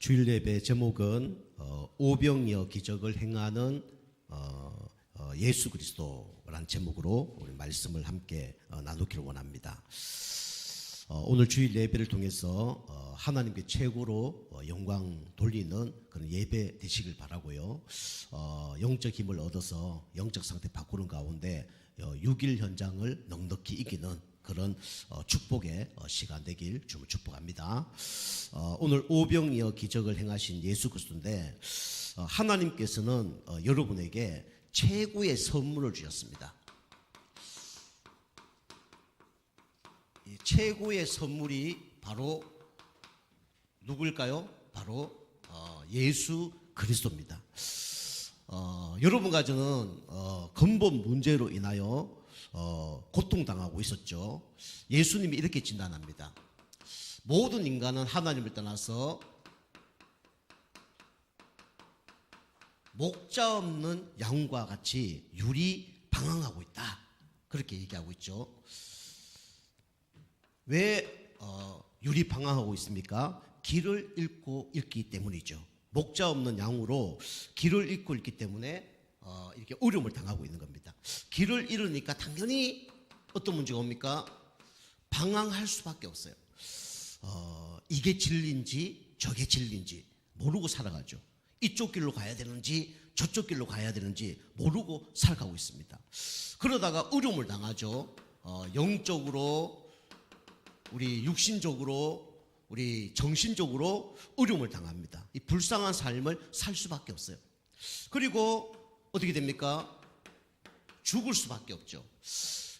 주일 예배 제목은 어, 오병이어 기적을 행하는 어, 어, 예수 그리스도라는 제목으로 우리 말씀을 함께 어, 나누기를 원합니다. 어, 오늘 주일 예배를 통해서 어, 하나님께 최고로 어, 영광 돌리는 그런 예배 되시길 바라고요. 어, 영적 힘을 얻어서 영적 상태 바꾸는 가운데 어, 6일 현장을 넉넉히 이기는 그런 어, 축복의 어, 시간 되길 주를 축복합니다. 어, 오늘 오병이어 기적을 행하신 예수 그리스도인데 어, 하나님께서는 어, 여러분에게 최고의 선물을 주셨습니다. 이 최고의 선물이 바로 누구일까요? 바로 어, 예수 그리스도입니다. 어, 여러분 가정은 어, 근본 문제로 인하여 어, 고통당하고 있었죠. 예수님이 이렇게 진단합니다. 모든 인간은 하나님을 떠나서 목자 없는 양과 같이 유리 방황하고 있다. 그렇게 얘기하고 있죠. 왜 어, 유리 방황하고 있습니까? 길을 잃고 잃기 때문이죠. 목자 없는 양으로 길을 잃고 잃기 때문에 어, 이렇게 어려움을 당하고 있는 겁니다. 길을 잃으니까 당연히 어떤 문제가 옵니까? 방황할 수밖에 없어요. 어, 이게 진리인지 저게 진리인지 모르고 살아가죠. 이쪽 길로 가야 되는지 저쪽 길로 가야 되는지 모르고 살아가고 있습니다. 그러다가 어려움을 당하죠. 어, 영적으로 우리 육신적으로 우리 정신적으로 어려움을 당합니다. 이 불쌍한 삶을 살 수밖에 없어요. 그리고 어떻게 됩니까? 죽을 수밖에 없죠.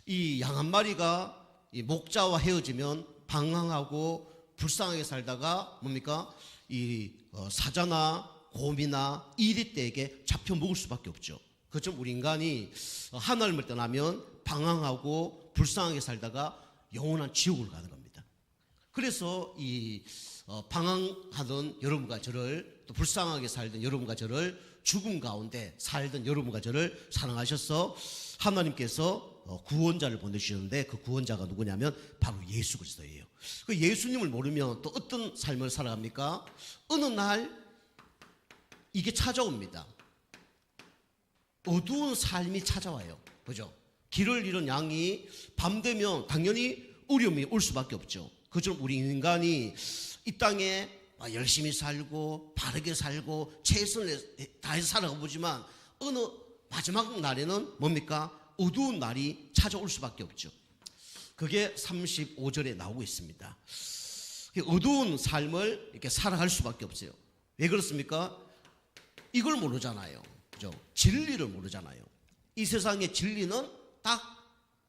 이 양 한 마리가 이 목자와 헤어지면 방황하고 불쌍하게 살다가 뭡니까? 이 어, 사자나 곰이나 이리떼에게 잡혀 먹을 수밖에 없죠. 그처럼 우리 인간이 어, 하나님을 떠나면 방황하고 불쌍하게 살다가 영원한 지옥을 가는 겁니다. 그래서 이 어, 방황하던 여러분과 저를 또 불쌍하게 살던 여러분과 저를 죽음 가운데 살던 여러분과 저를 사랑하셔서 하나님께서 어, 구원자를 보내주셨는데 그 구원자가 누구냐면 바로 예수 그리스도예요. 그 예수님을 모르면 또 어떤 삶을 살아갑니까? 어느 날 이게 찾아옵니다. 어두운 삶이 찾아와요. 그죠? 길을 잃은 양이 밤 되면 당연히 어려움이 올 수밖에 없죠. 그처럼 우리 인간이 이 땅에 열심히 살고 바르게 살고 최선을 다해서 살아가 보지만 어느 마지막 날에는 뭡니까? 어두운 날이 찾아올 수밖에 없죠. 그게 35절에 나오고 있습니다. 어두운 삶을 이렇게 살아갈 수밖에 없어요. 왜 그렇습니까? 이걸 모르잖아요. 그죠? 진리를 모르잖아요. 이 세상의 진리는 딱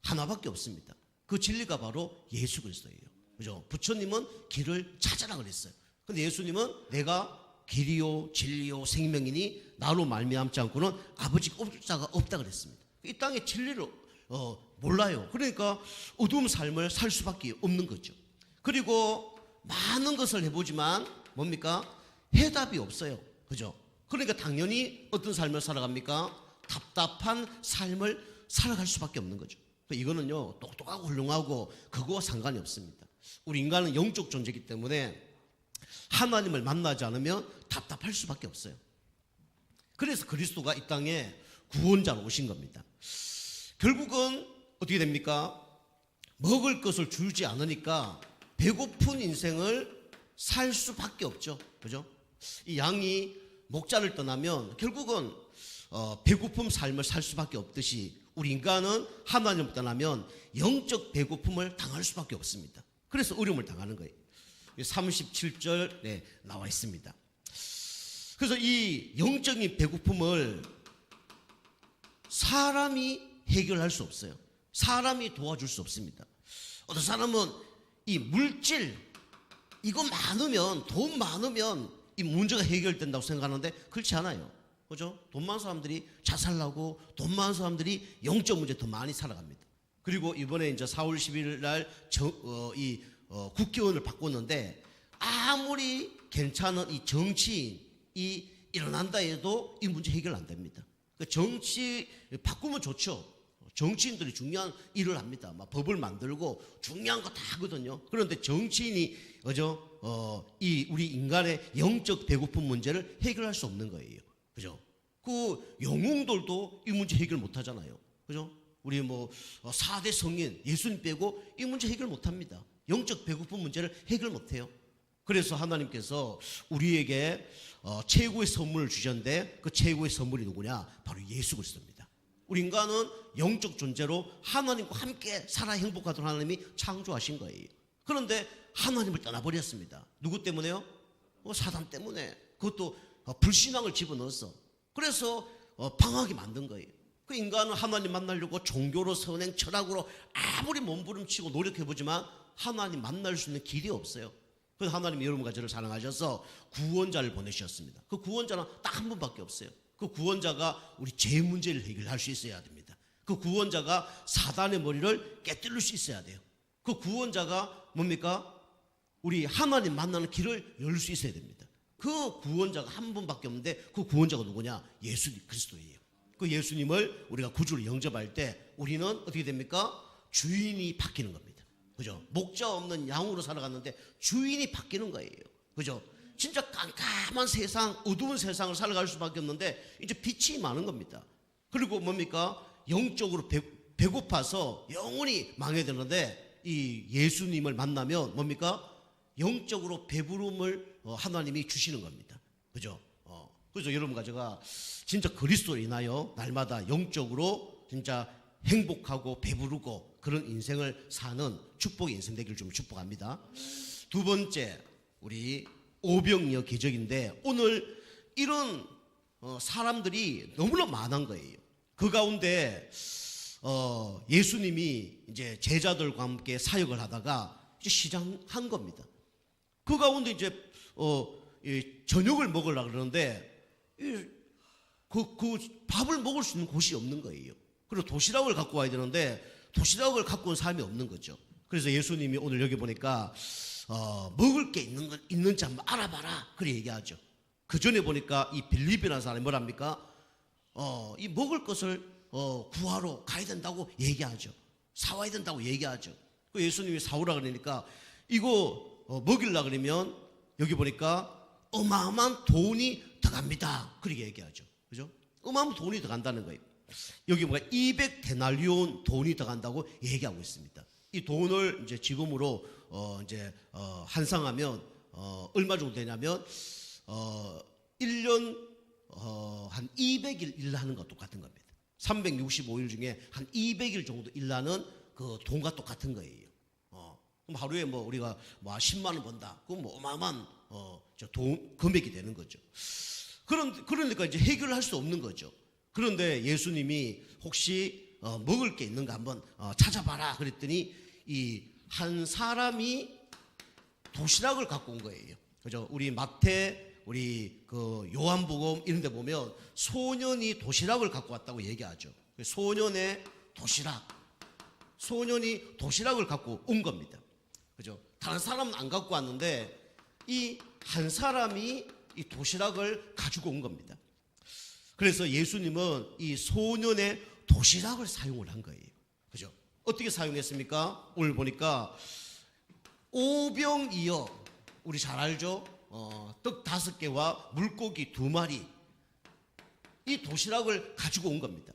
하나밖에 없습니다. 그 진리가 바로 예수 그리스도예요. 그죠? 부처님은 길을 찾아라 그랬어요. 근데 예수님은 내가 길이요 진리요 생명이니 나로 말미암지 않고는 아버지 올 자가 없다 그랬습니다. 이 땅의 진리를 어, 몰라요. 그러니까 어두운 삶을 살 수밖에 없는 거죠. 그리고 많은 것을 해보지만 뭡니까? 해답이 없어요. 그죠? 그러니까 당연히 어떤 삶을 살아갑니까? 답답한 삶을 살아갈 수밖에 없는 거죠. 이거는요, 똑똑하고 훌륭하고 그거와 상관이 없습니다. 우리 인간은 영적 존재이기 때문에 하나님을 만나지 않으면 답답할 수밖에 없어요. 그래서 그리스도가 이 땅에 구원자로 오신 겁니다. 결국은 어떻게 됩니까? 먹을 것을 주지 않으니까 배고픈 인생을 살 수밖에 없죠. 그죠? 이 양이 목자를 떠나면 결국은 어, 배고픔 삶을 살 수밖에 없듯이 우리 인간은 하나님을 떠나면 영적 배고픔을 당할 수밖에 없습니다. 그래서 어려움을 당하는 거예요. 37절 네, 나와 있습니다. 그래서 이 영적인 배고픔을 사람이 해결할 수 없어요. 사람이 도와줄 수 없습니다. 어떤 사람은 이 물질 이거 많으면 돈 많으면 이 문제가 해결된다고 생각하는데 그렇지 않아요. 그죠? 돈 많은 사람들이 자살나고 돈 많은 사람들이 영적 문제 더 많이 살아갑니다. 그리고 이번에 이제 4월 11일 날 어, 이 어, 국회의원을 바꿨는데 아무리 괜찮은 이 정치인이 일어난다 해도 이 문제 해결 안 됩니다. 그 정치 바꾸면 좋죠. 정치인들이 중요한 일을 합니다. 막 법을 만들고 중요한 거 다 하거든요. 그런데 정치인이 그죠? 어, 이 우리 인간의 영적 배고픈 문제를 해결할 수 없는 거예요. 그죠? 그 영웅들도 이 문제 해결 못 하잖아요. 그죠? 우리 뭐 어, 4대 성인 예수님 빼고 이 문제 해결 못 합니다. 영적 배고픈 문제를 해결 못 해요. 그래서 하나님께서 우리에게 어, 최고의 선물을 주셨는데 그 최고의 선물이 누구냐? 바로 예수 그리스도입니다. 우리 인간은 영적 존재로 하나님과 함께 살아 행복하도록 하나님이 창조하신 거예요. 그런데 하나님을 떠나버렸습니다. 누구 때문에요? 어, 사단 때문에. 그것도 어, 불신앙을 집어넣었어. 그래서 어, 방황하게 만든 거예요. 그 인간은 하나님 만나려고 종교로 선행 철학으로 아무리 몸부림치고 노력해보지만 하나님 만날 수 있는 길이 없어요. 그래서 하나님이 여러분과 저를 사랑하셔서 구원자를 보내셨습니다. 그 구원자는 딱 한 분밖에 없어요. 그 구원자가 우리 죄 문제를 해결할 수 있어야 됩니다. 그 구원자가 사단의 머리를 깨뜨릴 수 있어야 돼요. 그 구원자가 뭡니까? 우리 하나님 만나는 길을 열 수 있어야 됩니다. 그 구원자가 한 분밖에 없는데 그 구원자가 누구냐? 예수 그리스도예요. 그 예수님을 우리가 구주로 영접할 때 우리는 어떻게 됩니까? 주인이 바뀌는 겁니다. 그죠? 목자 없는 양으로 살아갔는데 주인이 바뀌는 거예요. 그죠? 진짜 깜깜한 세상, 어두운 세상을 살아갈 수밖에 없는데 이제 빛이 많은 겁니다. 그리고 뭡니까? 영적으로 배, 배고파서 영원히 망해야 되는데 이 예수님을 만나면 뭡니까? 영적으로 배부름을 어, 하나님이 주시는 겁니다. 그죠? 어, 그래서 여러분과 제가 진짜 그리스도로 인하여 날마다 영적으로 진짜 행복하고 배부르고 그런 인생을 사는 축복의 인생 되기를 좀 축복합니다. 두 번째, 우리 오병이어 기적인데 오늘 이런 어, 사람들이 너무나 많은 거예요. 그 가운데 어, 예수님이 이제 제자들과 함께 사역을 하다가 시장한 겁니다. 그 가운데 이제 어, 이 저녁을 먹으려 그러는데 이, 그, 그 밥을 먹을 수 있는 곳이 없는 거예요. 그리고 도시락을 갖고 와야 되는데 도시락을 갖고 온 사람이 없는 거죠. 그래서 예수님이 오늘 여기 보니까 어, 먹을 게 있는 거, 있는지 한번 알아봐라. 그래 얘기하죠. 그 전에 보니까 이 빌립이라는 사람이 뭐랍니까? 어, 이 먹을 것을 어, 구하러 가야 된다고 얘기하죠. 사와야 된다고 얘기하죠. 그 예수님이 사오라 그러니까 이거 어, 먹일라 그러면 여기 보니까 어마어마한 돈이 들어갑니다. 그렇게 얘기하죠. 그죠? 어마어마한 돈이 들어간다는 거예요. 여기 뭐가 200 데날리온 돈이 들어간다고 얘기하고 있습니다. 이 돈을 이제 지금으로 어 이제 어 환상하면 어 얼마 정도 되냐면 어 1년 어한 200일 일하는 것 똑같은 겁니다. 365일 중에 한 200일 정도 일하는 그 돈과 똑같은 거예요. 어 그럼 하루에 뭐 우리가 뭐 10만 원 번다. 그럼 뭐 어마어마한 어저 돈 금액이 되는 거죠. 그런 그러니까 이제 해결할 수 없는 거죠. 그런데 예수님이 혹시 어, 먹을 게 있는가 한번 어, 찾아봐라 그랬더니 이 한 사람이 도시락을 갖고 온 거예요. 그죠? 우리 마태, 우리 그 요한복음 이런 데 보면 소년이 도시락을 갖고 왔다고 얘기하죠. 그 소년의 도시락. 소년이 도시락을 갖고 온 겁니다. 그죠? 다른 사람은 안 갖고 왔는데 이 한 사람이 이 도시락을 가지고 온 겁니다. 그래서 예수님은 이 소년의 도시락을 사용을 한 거예요. 그죠? 어떻게 사용했습니까? 오늘 보니까 오병이어 우리 잘 알죠? 어, 떡 다섯 개와 물고기 두 마리 이 도시락을 가지고 온 겁니다.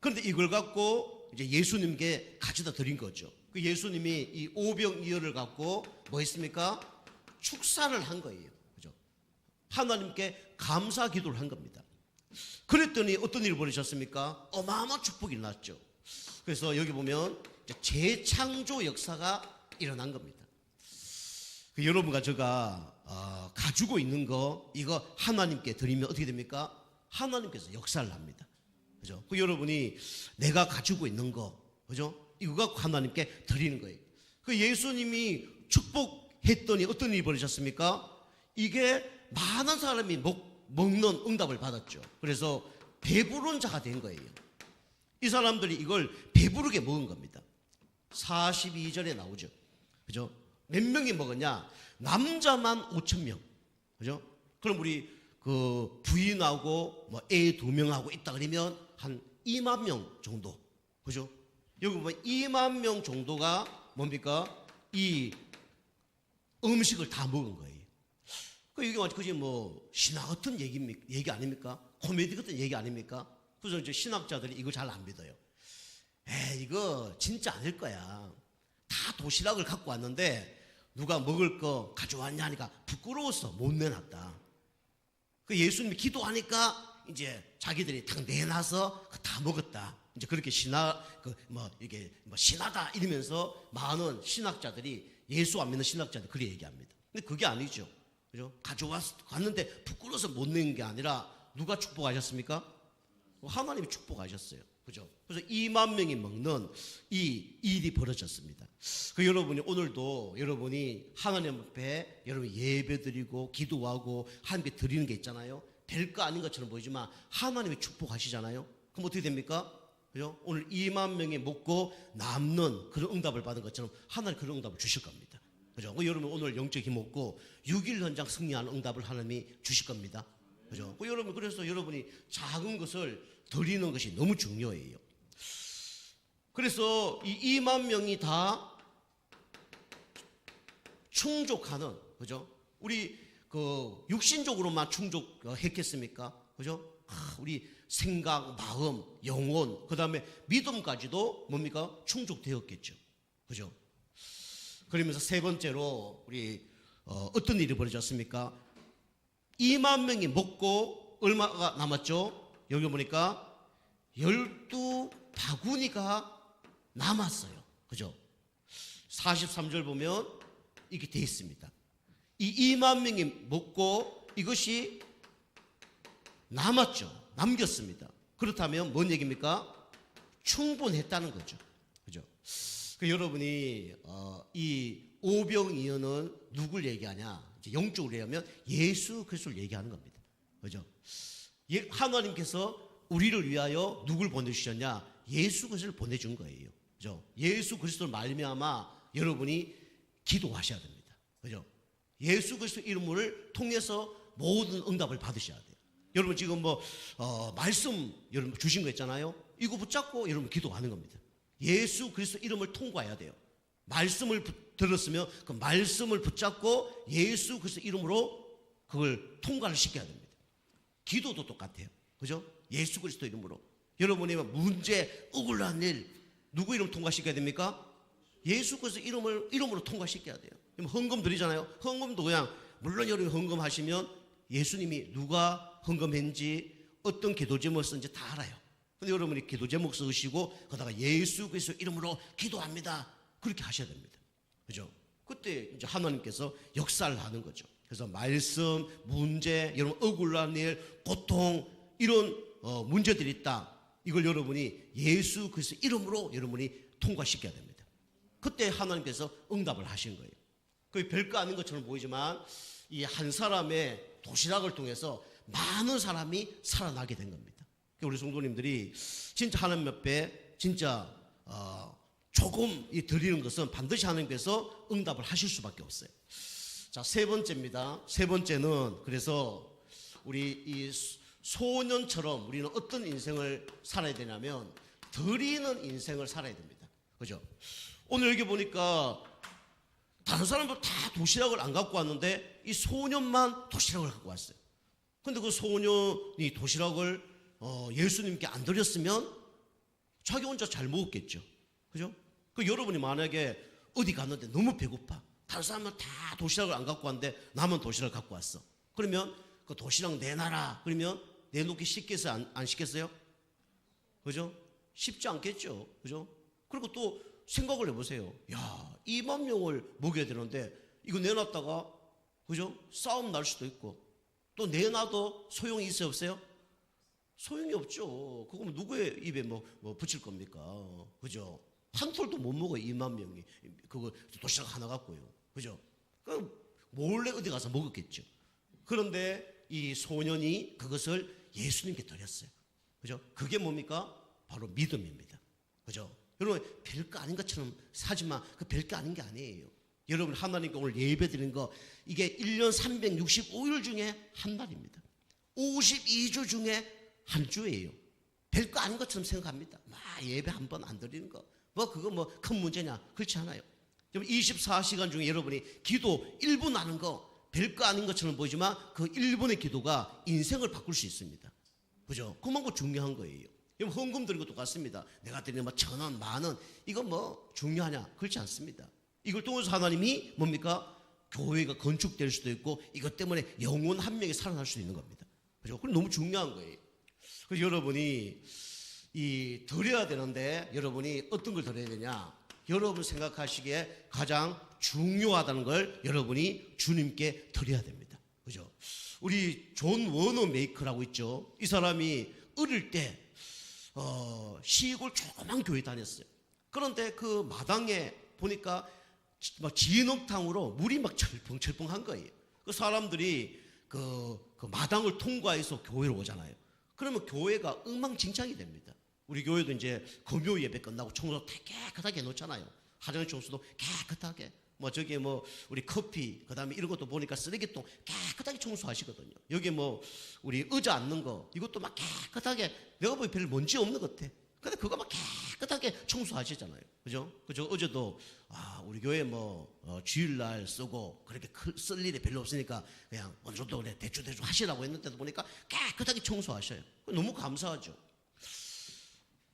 그런데 이걸 갖고 이제 예수님께 가져다 드린 거죠. 그 예수님이 이 오병이어를 갖고 뭐 했습니까? 축사를 한 거예요. 그죠? 하나님께 감사 기도를 한 겁니다. 그랬더니 어떤 일을 벌이셨습니까? 어마어마한 축복이 났죠. 그래서 여기 보면 재창조 역사가 일어난 겁니다. 그 여러분과 제가 어, 가지고 있는 거 이거 하나님께 드리면 어떻게 됩니까? 하나님께서 역사를 합니다. 그죠? 그 여러분이 내가 가지고 있는 거, 그죠? 이거 갖고 하나님께 드리는 거예요. 그 예수님이 축복했더니 어떤 일이 벌어졌습니까? 이게 많은 사람이 먹, 먹는 응답을 받았죠. 그래서 배부른 자가 된 거예요. 이 사람들이 이걸 배부르게 먹은 겁니다. 42절에 나오죠. 그죠? 몇 명이 먹었냐? 남자만 5천 명. 그죠? 그럼 우리 그 부인하고 뭐 애 두 명하고 있다 그러면 한 2만 명 정도. 그죠? 여기 보면 2만 명 정도가 뭡니까? 이 음식을 다 먹은 거예요. 그 이게 그지 뭐 신화 같은 얘기입니까? 얘기 아닙니까? 코미디 같은 얘기 아닙니까? 그래서 이제 신학자들이 이거 잘안 믿어요. 에 이거 진짜 아닐 거야. 다 도시락을 갖고 왔는데 누가 먹을 거 가져왔냐 하니까 부끄러워서 못 내놨다. 그 예수님이 기도하니까 이제 자기들이 탁 내놔서 그다 먹었다. 이제 그렇게 신화 그뭐 이게 뭐 신하다 이러면서 많은 신학자들이 예수 안 믿는 신학자들 그렇게 얘기합니다. 근데 그게 아니죠. 그죠? 가져왔 갔는데 부끄러워서 못 낸 게 아니라 누가 축복하셨습니까? 하나님이 축복하셨어요. 그죠? 그래서 2만 명이 먹는 이 일이 벌어졌습니다. 그 여러분이 오늘도 여러분이 하나님 앞에 여러분 예배 드리고 기도하고 하나님께 드리는 게 있잖아요. 별거 아닌 것처럼 보이지만 하나님이 축복하시잖아요. 그럼 어떻게 됩니까? 그죠? 오늘 2만 명이 먹고 남는 그런 응답을 받은 것처럼 하나님 그런 응답을 주실 겁니다. 그죠? 그 여러분 오늘 영적 힘 얻고 6일 현장 승리하는 응답을 하나님이 주실 겁니다. 그죠? 그 여러분 그래서 여러분이 작은 것을 드리는 것이 너무 중요해요. 그래서 이 2만 명이 다 충족하는 그죠? 우리 그 육신적으로만 충족했겠습니까? 그죠? 아, 우리 생각, 마음, 영혼, 그 다음에 믿음까지도 뭡니까? 충족되었겠죠. 그죠? 그러면서 세 번째로 우리 어, 어떤 일이 벌어졌습니까? 2만 명이 먹고 얼마가 남았죠? 여기 보니까 열두 바구니가 남았어요. 그죠? 43절 보면 이렇게 돼 있습니다. 이 2만 명이 먹고 이것이 남았죠. 남겼습니다. 그렇다면 뭔 얘기입니까? 충분했다는 거죠. 그죠? 그 여러분이 어, 이 오병이어는 누굴 얘기하냐? 영적으로 얘기하면 예수 그리스도를 얘기하는 겁니다. 그죠? 예, 하나님께서 우리를 위하여 누굴 보내주셨냐? 예수 그리스도를 보내준 거예요. 그죠? 예수 그리스도를 말미암아 여러분이 기도하셔야 됩니다. 그죠? 예수 그리스도 이름을 통해서 모든 응답을 받으셔야 돼요. 여러분 지금 뭐 어, 말씀 여러분 주신 거 있잖아요. 이거 붙잡고 여러분 기도하는 겁니다. 예수 그리스도 이름을 통과해야 돼요. 말씀을 붙- 들었으면 그 말씀을 붙잡고 예수 그리스도 이름으로 그걸 통과를 시켜야 됩니다. 기도도 똑같아요. 그죠? 예수 그리스도 이름으로. 여러분이 문제, 억울한 일, 누구 이름 통과시켜야 됩니까? 예수 그리스도 이름을, 이름으로 통과시켜야 돼요. 헌금 드리잖아요. 헌금도 그냥, 물론 여러분이 헌금하시면 예수님이 누가 헌금했는지 어떤 기도 제목을 쓴지 다 알아요. 근데 여러분이 기도 제목 쓰시고, 거다가 예수 그리스도 이름으로 기도합니다. 그렇게 하셔야 됩니다. 그죠? 그때 이제 하나님께서 역사를 하는 거죠. 그래서 말씀, 문제, 여러분 억울한 일, 고통 이런 어, 문제들이 있다. 이걸 여러분이 예수 그리스도 이름으로 여러분이 통과시켜야 됩니다. 그때 하나님께서 응답을 하신 거예요. 그 별거 아닌 것처럼 보이지만 이 한 사람의 도시락을 통해서 많은 사람이 살아나게 된 겁니다. 우리 성도님들이 진짜 하나님 앞에 진짜 어, 조금 이 드리는 것은 반드시 하나님께서 응답을 하실 수밖에 없어요. 자, 세 번째입니다. 세 번째는 그래서 우리 이 소년처럼 우리는 어떤 인생을 살아야 되냐면 드리는 인생을 살아야 됩니다. 그죠? 오늘 여기 보니까 다른 사람도 다 도시락을 안 갖고 왔는데 이 소년만 도시락을 갖고 왔어요. 근데 그 소년이 도시락을 어, 예수님께 안 드렸으면 자기 혼자 잘 먹었겠죠. 그죠? 그 여러분이 만약에 어디 갔는데 너무 배고파. 다른 사람은 다 도시락을 안 갖고 왔는데 나만 도시락을 갖고 왔어. 그러면 그 도시락 내놔라. 그러면 내놓기 쉽겠어요? 안, 안 쉽겠어요? 그죠? 쉽지 않겠죠. 그죠? 그리고 또 생각을 해보세요. 야, 2만 명을 먹여야 되는데 이거 내놨다가 그죠? 싸움 날 수도 있고 또 내놔도 소용이 있어요 없어요? 소용이 없죠. 그거면 누구의 입에 뭐, 뭐 붙일 겁니까? 그죠? 한 톨도 못 먹어요. 2만 명이. 그거 도시락 하나 갖고요. 그죠? 그 몰래 어디 가서 먹었겠죠. 그런데 이 소년이 그것을 예수님께 드렸어요. 그죠? 그게 뭡니까? 바로 믿음입니다. 그죠? 여러분, 별거 아닌 것처럼 사지만 그 별거 아닌 게 아니에요. 여러분, 하나님께 오늘 예배 드리는 거, 이게 1년 365일 중에 한 날입니다. 52주 중에 한 주예요. 별거 아닌 것처럼 생각합니다. 막 예배 한 번 안 드리는 거. 뭐 그거 뭐 큰 문제냐? 그렇지 않아요. 좀 24시간 중에 여러분이 기도 1분 하는 거 별거 아닌 것처럼 보이지만 그 1분의 기도가 인생을 바꿀 수 있습니다. 그죠? 그만 큼 중요한 거예요. 그럼 헌금 드리고 똑같습니다. 내가 드리는 뭐천 원, 만 원, 이건 뭐 중요하냐? 그렇지 않습니다. 이걸 통해서 하나님이 뭡니까? 교회가 건축될 수도 있고 이것 때문에 영혼 한 명이 살아날 수 있는 겁니다. 그죠? 그건 너무 중요한 거예요. 그래서 여러분이 이 드려야 되는데 여러분이 어떤 걸 드려야 되냐? 여러분 생각하시기에 가장 중요하다는 걸 여러분이 주님께 드려야 됩니다. 그죠? 우리 존 워너 메이커라고 있죠. 이 사람이 어릴 때 어, 시골 조그만 교회 다녔어요. 그런데 그 마당에 보니까 막 진흙탕으로 물이 막 철펑철펑한 거예요. 그 사람들이 그, 그 마당을 통과해서 교회로 오잖아요. 그러면 교회가 엉망진창이 됩니다. 우리 교회도 이제 금요 예배 끝나고 청소 다 깨끗하게 해놓잖아요. 화장실 청소도 깨끗하게. 뭐 저기 뭐 우리 커피 그다음에 이런 것도 보니까 쓰레기통 깨끗하게 청소하시거든요. 여기 뭐 우리 의자 앉는 거 이것도 막 깨끗하게 내가 보기 별 먼지 없는 것 같아. 근데 그거 막 깨끗하게 청소하시잖아요. 그죠? 그죠? 어제도 아 우리 교회 뭐 어, 주일날 쓰고 그렇게 클- 쓸 일이 별로 없으니까 그냥 원조도 그래 대충 대충 하시라고 했는데도 보니까 깨끗하게 청소하셔요. 너무 감사하죠.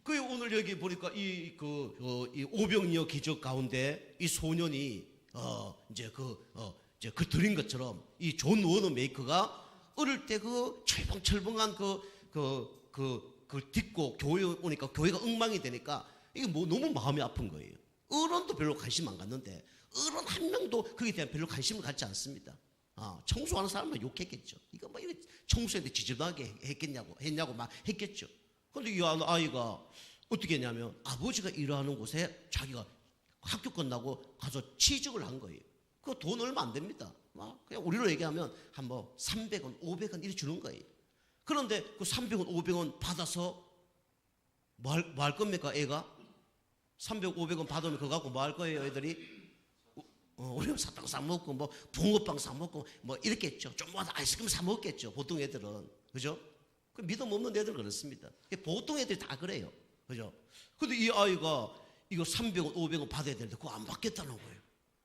그 오늘 여기 보니까 이그 어, 이 오병이어 기적 가운데 이 소년이 어 이제 그 어 이제 그 드린 것처럼 이 존 워너 메이커가 어릴 때 그 철벙철벙한 그 그 그 그 딛고 교회 오니까 교회가 엉망이 되니까 이게 뭐 너무 마음이 아픈 거예요. 어른도 별로 관심 안 갖는데 어른 한 명도 거기에 대한 별로 관심을 갖지 않습니다. 아, 청소하는 사람만 욕했겠죠. 이거 뭐 이렇게 청소했는데 지저분하게 했겠냐고 했냐고 막 했겠죠. 근데 이 아이가 어떻게 했냐면 아버지가 일하는 곳에 자기가 학교 끝나고 가서 취직을 한 거예요. 그 돈 얼마 안 됩니다. 막 그냥 우리로 얘기하면 한뭐 300원, 500원 이렇게 주는 거예요. 그런데 그 300원, 500원 받아서 뭐 할, 뭐 할 겁니까, 애가? 300, 500원 받으면 그거 갖고 뭐 할 거예요, 애들이? 어, 우리는 사탕 사 먹고 뭐 붕어빵 사 먹고 뭐 했죠. 좀만 아이스크림 사 먹겠죠. 보통 애들은 그죠? 그 믿음 없는 애들 은 그렇습니다. 보통 애들이 다 그래요. 그죠? 근데 이 아이가 이거 300원, 500원 받아야 되는데 그거 안 받겠다는 거예요.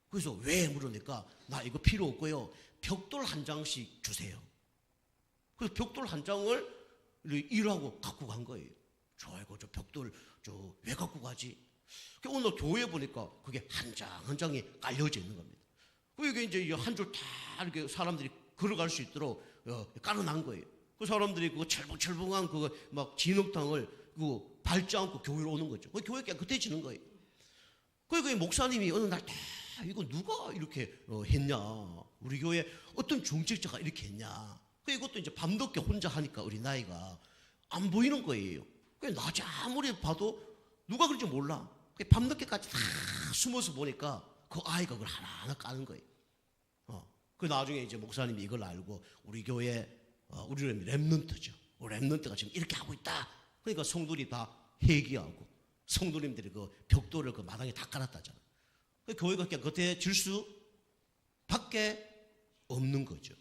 그래서 왜 물으니까 나 이거 필요 없고요. 벽돌 한 장씩 주세요. 그래서 벽돌 한 장을 일하고 갖고 간 거예요. 저 이거 저 벽돌 저 왜 갖고 가지? 그 오늘 교회 보니까 그게 한 장 한 장이 깔려져 있는 겁니다. 그게 이제 한 줄 다 이렇게 사람들이 걸어갈 수 있도록 어, 깔아난 거예요. 그 사람들이 그거 철벙철벙한 그거 막 진흙탕을 그 밟지 않고 교회로 오는 거죠. 그 교회 깨끗해지는 거예요. 그리고 목사님이 어느 날 다 이거 누가 이렇게 어, 했냐? 우리 교회 어떤 중직자가 이렇게 했냐? 그 이것도 이제 밤늦게 혼자 하니까 우리 나이가 안 보이는 거예요. 그 낮에 아무리 봐도 누가 그런지 몰라. 그 밤늦게까지 다 숨어서 보니까 그 아이가 그걸 하나하나 까는 거예요. 어. 그 나중에 이제 목사님이 이걸 알고 우리 교회 어, 우리 랩런트죠. 랩런트가 지금 이렇게 하고 있다. 그러니까 성도들이 다 회개하고 성도님들이 그 벽돌을 그 마당에 다 깔았다잖아. 그 교회가 깨끗해질 수 밖에 없는 거죠.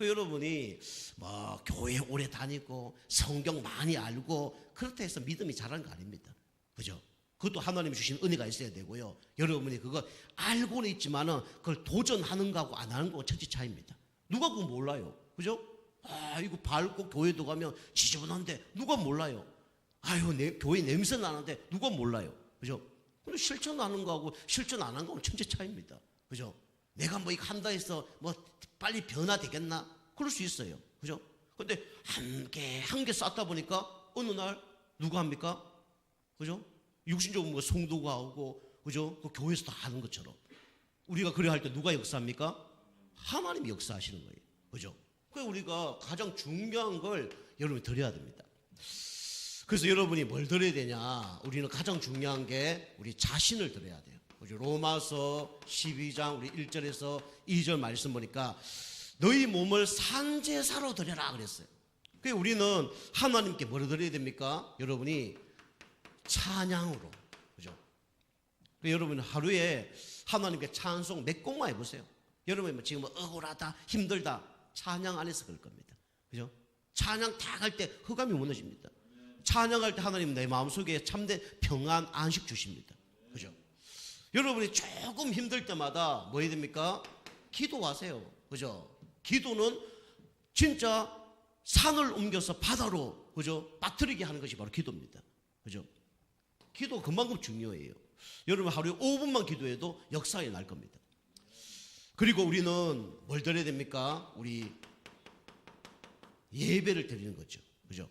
그 여러분이 뭐 교회 오래 다니고 성경 많이 알고 그렇다 해서 믿음이 자라는 거 아닙니다. 그죠? 그것도 하나님 주신 은혜가 있어야 되고요. 여러분이 그거 알고는 있지만은 그걸 도전하는 거하고 안 하는 거하고 천지 차이입니다. 누가 그거 몰라요. 그죠? 아, 이거 밟고 교회도 가면 지저분한데 누가 몰라요. 아유, 내, 교회 냄새 나는데 누가 몰라요. 그죠? 실천하는 거하고 실천 안 하는 거하고 천지 차이입니다. 그죠? 내가 뭐 이거 한다 해서 뭐 빨리 변화되겠나? 그럴 수 있어요. 그죠? 근데 한 개, 한 개 쌓다 보니까 어느 날 누가 합니까? 그죠? 육신적으로 뭐 성도가 오고, 그죠? 그 교회에서 다 하는 것처럼. 우리가 그래 할 때 누가 역사합니까? 하나님이 역사하시는 거예요. 그죠? 그래서 우리가 가장 중요한 걸 여러분이 드려야 됩니다. 그래서 여러분이 뭘 드려야 되냐? 우리는 가장 중요한 게 우리 자신을 드려야 돼요. 우리 로마서 12장 우리 1절에서 2절 말씀 보니까 너희 몸을 산제사로 드려라 그랬어요. 그 우리는 하나님께 뭘 드려야 됩니까? 여러분이 찬양으로. 그죠? 그 여러분 하루에 하나님께 찬송 몇 곡만 해보세요. 여러분 뭐 지금 뭐 억울하다, 힘들다, 찬양 안에서 그럴 겁니다. 그죠? 찬양 다 갈 때 흑암이 무너집니다. 찬양할 때 하나님 내 마음속에 참된 평안 안식 주십니다. 그죠? 여러분이 조금 힘들 때마다 뭐 해야 됩니까? 기도하세요. 그죠? 기도는 진짜 산을 옮겨서 바다로 그죠? 빠뜨리게 하는 것이 바로 기도입니다. 그죠? 기도 그만큼 중요해요. 여러분 하루에 5분만 기도해도 역사에 날 겁니다. 그리고 우리는 뭘 드려야 됩니까? 우리 예배를 드리는 거죠. 그죠?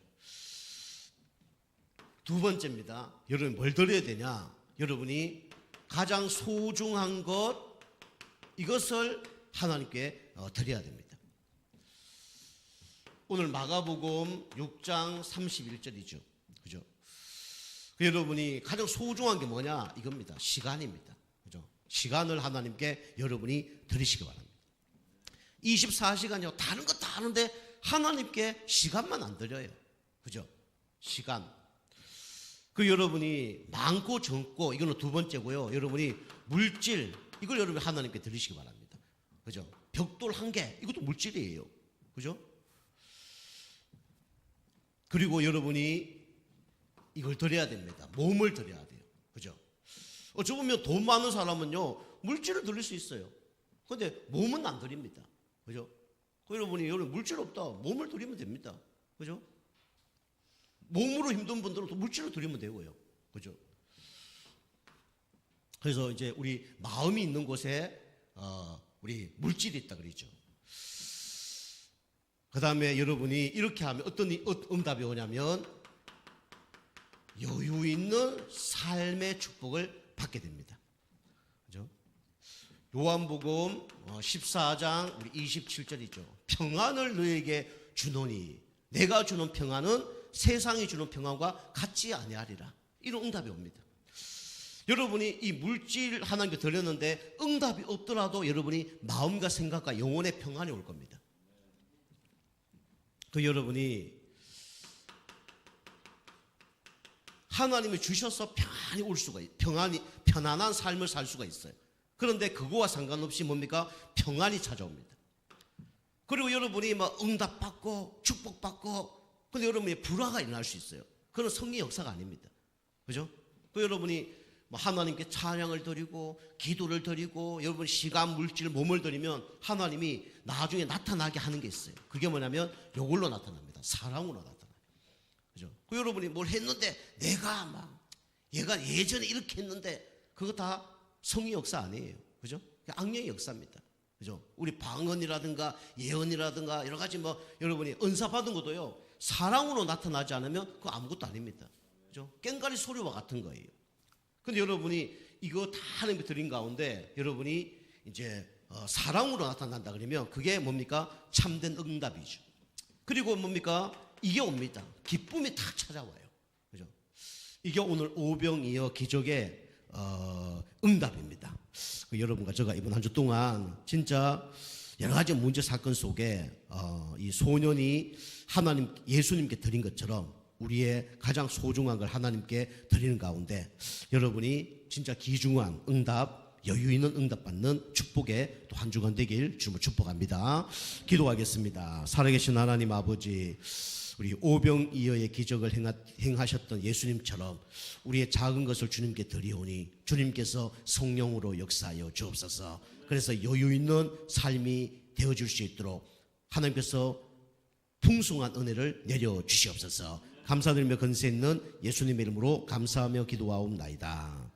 두 번째입니다. 여러분 뭘 드려야 되냐? 여러분이 가장 소중한 것 이것을 하나님께 어, 드려야 됩니다. 오늘 마가복음 6장 31절이죠. 그죠? 그 여러분이 가장 소중한 게 뭐냐? 이겁니다. 시간입니다. 그죠? 시간을 하나님께 여러분이 드리시기 바랍니다. 24시간이요. 다른 거 다 하는데 하나님께 시간만 안 드려요. 그죠? 시간. 그 여러분이 많고 적고 이거는 두 번째고요. 여러분이 물질 이걸 여러분 하나님께 드리시기 바랍니다. 그죠? 벽돌 한 개 이것도 물질이에요. 그죠? 그리고 여러분이 이걸 드려야 됩니다. 몸을 드려야 돼요. 그죠? 어찌 보면 돈 많은 사람은요, 물질을 드릴 수 있어요. 근데 몸은 안 드립니다. 그죠? 그 여러분이 여러분 물질 없다. 몸을 드리면 됩니다. 그죠? 몸으로 힘든 분들은 또 물질을 드리면 되고요. 그죠? 그래서 이제 우리 마음이 있는 곳에 어, 우리 물질이 있다 그러죠. 그 다음에 여러분이 이렇게 하면 어떤 이- 어- 응답이 오냐면 여유 있는 삶의 축복을 받게 됩니다. 그죠? 요한복음 14장 우리 27절이죠. 평안을 너에게 주노니 내가 주는 평안은 세상이 주는 평안과 같지 아니하리라. 이런 응답이 옵니다. 여러분이 이 물질 하나님께 드렸는데 응답이 없더라도 여러분이 마음과 생각과 영혼의 평안이 올 겁니다. 그 여러분이 하나님이 주셔서 평안이 올 수가 있, 평안이 편안한 삶을 살 수가 있어요. 그런데 그거와 상관없이 뭡니까? 평안이 찾아옵니다. 그리고 여러분이 막 응답 받고 축복 받고 근데 여러분이 불화가 일어날 수 있어요. 그건 성의 역사가 아닙니다. 그죠? 그 여러분이 뭐 하나님께 찬양을 드리고 기도를 드리고 여러분 시간 물질 몸을 드리면 하나님이 나중에 나타나게 하는 게 있어요. 그게 뭐냐면 요걸로 나타납니다. 사랑으로 나타나요. 그죠? 그 여러분이 뭘 했는데 내가 막 얘가 예전에 이렇게 했는데 그거 다 성의 역사 아니에요. 그죠? 악령의 역사입니다. 그죠? 우리 방언이라든가 예언이라든가 여러 가지 뭐 여러분이 은사 받은 것도요. 사랑으로 나타나지 않으면 그거 아무것도 아닙니다. 그죠? 깽가리 소리와 같은 거예요. 근데 여러분이 이거 다 하나님께 드린 가운데 여러분이 이제 어, 사랑으로 나타난다 그러면 그게 뭡니까? 참된 응답이죠. 그리고 뭡니까? 이게 옵니다. 기쁨이 탁 찾아와요. 그죠? 이게 오늘 오병이어 기적의 어, 응답입니다. 그 여러분과 제가 이번 한 주 동안 진짜 여러 가지 문제 사건 속에 어, 이 소년이 하나님 예수님께 드린 것처럼 우리의 가장 소중한 걸 하나님께 드리는 가운데 여러분이 진짜 귀중한 응답 여유 있는 응답 받는 축복의 또 한 주간 되길 주님을 축복합니다. 기도하겠습니다. 살아계신 하나님 아버지 우리 오병이어의 기적을 행하, 행하셨던 예수님처럼 우리의 작은 것을 주님께 드리오니 주님께서 성령으로 역사하여 주옵소서. 그래서 여유 있는 삶이 되어 줄 수 있도록 하나님께서 풍성한 은혜를 내려 주시옵소서. 감사드리며 건세 있는 예수님의 이름으로 감사하며 기도하옵나이다.